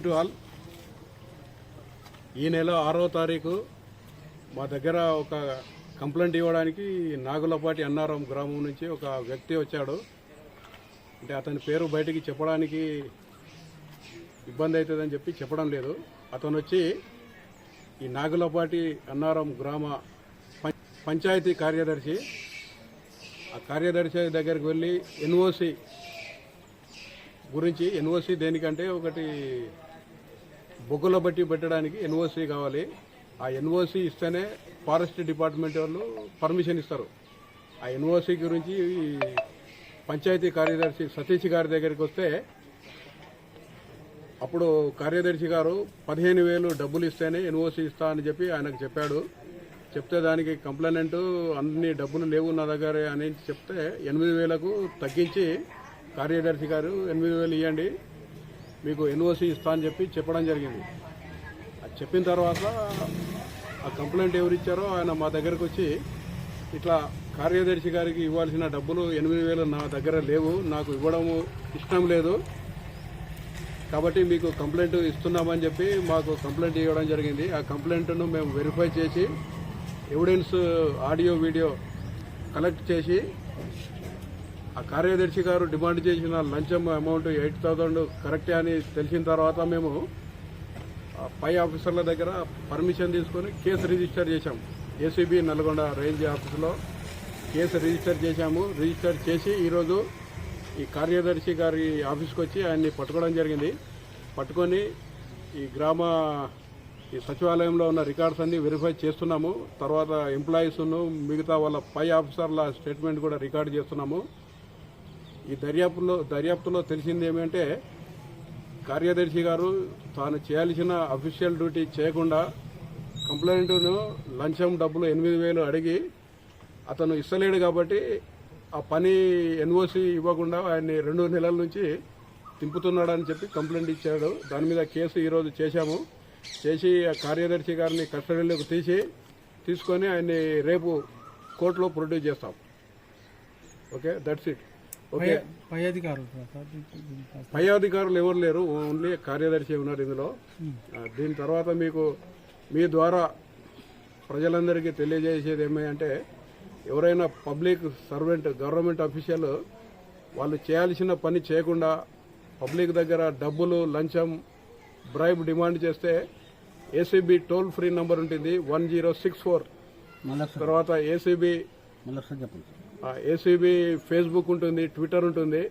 To all ఈ నెల ఆరో తారీఖు మా దగ్గర ఒక కంప్లైంట్ ఇవ్వడానికి నాగులపాటి అన్నారం గ్రామం నుంచి ఒక వ్యక్తి వచ్చాడు. అంటే అతని పేరు బయటికి చెప్పడానికి ఇబ్బంది అవుతుందని చెప్పి చెప్పడం లేదు. అతను వచ్చి ఈ నాగులపాటి అన్నారం గ్రామ పం- పంచాయతీ కార్యదర్శి. ఆ కార్యదర్శి దగ్గరికి వెళ్ళి ఎన్ఓసి గురించి ఎన్ఓసి దేనికంటే ఒకటి బొగ్గుల బట్టి పెట్టడానికి ఎన్ఓసి కావాలి. ఆ ఎన్ఓసి ఇస్తేనే ఫారెస్ట్ డిపార్ట్మెంట్ వాళ్ళు పర్మిషన్ ఇస్తారు. ఆ ఎన్ఓసి గురించి పంచాయతీ కార్యదర్శి సతీష్ గారి దగ్గరికి వస్తే అప్పుడు కార్యదర్శి గారు పదిహేను వేలు డబ్బులు ఇస్తేనే ఎన్ఓసి ఇస్తా అని చెప్పి ఆయనకు చెప్పాడు. చెప్తే దానికి కంప్లైనెంట్ అన్ని డబ్బులు లేవు నా దగ్గర అని చెప్తే ఎనిమిది వేలకు తగ్గించి కార్యదర్శి గారు ఎనిమిది వేలు ఇవ్వండి మీకు ఎన్ఓసి ఇస్తా అని చెప్పి చెప్పడం జరిగింది. అది చెప్పిన తర్వాత ఆ కంప్లైంట్ ఎవరు ఇచ్చారో ఆయన మా దగ్గరకు వచ్చి ఇట్లా కార్యదర్శి గారికి ఇవ్వాల్సిన డబ్బులు ఎనిమిది వేలు నా దగ్గర లేవు నాకు ఇవ్వడము ఇష్టం లేదు. కాబట్టి మీకు కంప్లైంట్ ఇస్తున్నామని చెప్పి మాకు కంప్లైంట్ ఇవ్వడం జరిగింది. ఆ కంప్లైంట్ను మేము వెరిఫై చేసి ఎవిడెన్స్ ఆడియో వీడియో కలెక్ట్ చేసి ఆ కార్యదర్శి గారు డిమాండ్ చేసిన లంచం అమౌంట్ ఎయిట్ థౌజండ్ కరెక్టే అని తెలిసిన తర్వాత మేము ఆ పై ఆఫీసర్ల దగ్గర పర్మిషన్ తీసుకొని కేసు రిజిస్టర్ చేశాం. ఏసీబీ నల్గొండ రేంజ్ ఆఫీసులో కేసు రిజిస్టర్ చేశాము. రిజిస్టర్ చేసి ఈరోజు ఈ కార్యదర్శి గారి ఆఫీస్కి వచ్చి ఆయన్ని పట్టుకోవడం జరిగింది. పట్టుకొని ఈ గ్రామ ఈ సచివాలయంలో ఉన్న రికార్డ్స్ అన్ని వెరిఫై చేస్తున్నాము. తర్వాత ఎంప్లాయీస్ను మిగతా వాళ్ళ పై ఆఫీసర్ల స్టేట్మెంట్ కూడా రికార్డ్ చేస్తున్నాము. ఈ దర్యాప్తులో దర్యాప్తులో తెలిసింది ఏమంటే కార్యదర్శి గారు తాను చేయాల్సిన అఫీషియల్ డ్యూటీ చేయకుండా కంప్లైంట్ను లంచం డబ్బులు ఎనిమిది వేలు అడిగి అతను ఇస్తలేడు కాబట్టి ఆ పని ఎన్ఓసి ఇవ్వకుండా ఆయన్ని రెండు నెలల నుంచి తింపుతున్నాడని చెప్పి కంప్లైంట్ ఇచ్చాడు. దాని మీద కేసు ఈరోజు చేశాము. చేసి ఆ కార్యదర్శి గారిని కస్టడీలోకి తీసి తీసుకొని ఆయన్ని రేపు కోర్టులో ప్రొడ్యూస్ చేస్తాం. ఓకే దట్స్ ఇట్ పై అధికారులు పై ఎవరు లేరు ఓన్లీ కార్యదర్శి ఉన్నారు ఇందులో. ఆ, దీని తర్వాత మీకు మీ ద్వారా ప్రజలందరికీ తెలియజేసేది ఏమంటే ఎవరైనా పబ్లిక్ సర్వెంట్ గవర్నమెంట్ అఫీషియల్ వాళ్ళు చేయాల్సిన పని చేయకుండా పబ్లిక్ దగ్గర డబ్బులు లంచం బ్రైబ్ డిమాండ్ చేస్తే ఏసీబీ టోల్ ఫ్రీ నంబర్ ఉంటుంది వన్ జీరో సిక్స్ ఫోర్. తర్వాత ఏసీబీ ఏసీబీ ఫేస్బుక్ ఉంటుంది ట్విట్టర్ ఉంటుంది.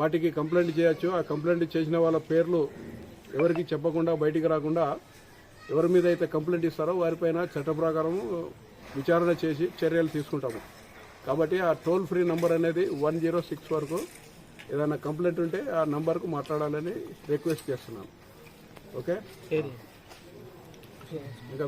వాటికి కంప్లైంట్ చేయొచ్చు. ఆ కంప్లైంట్ చేసిన వాళ్ళ పేర్లు ఎవరికి చెప్పకుండా బయటికి రాకుండా ఎవరి మీద అయితే కంప్లైంట్ ఇస్తారో వారిపైన చట్ట ప్రకారం విచారణ చేసి చర్యలు తీసుకుంటాము. కాబట్టి ఆ టోల్ ఫ్రీ నంబర్ అనేది వన్ జీరో సిక్స్ వరకు ఏదైనా కంప్లైంట్ ఉంటే ఆ నంబర్కు మాట్లాడాలని రిక్వెస్ట్ చేస్తున్నాను. ఓకే? ఇంకా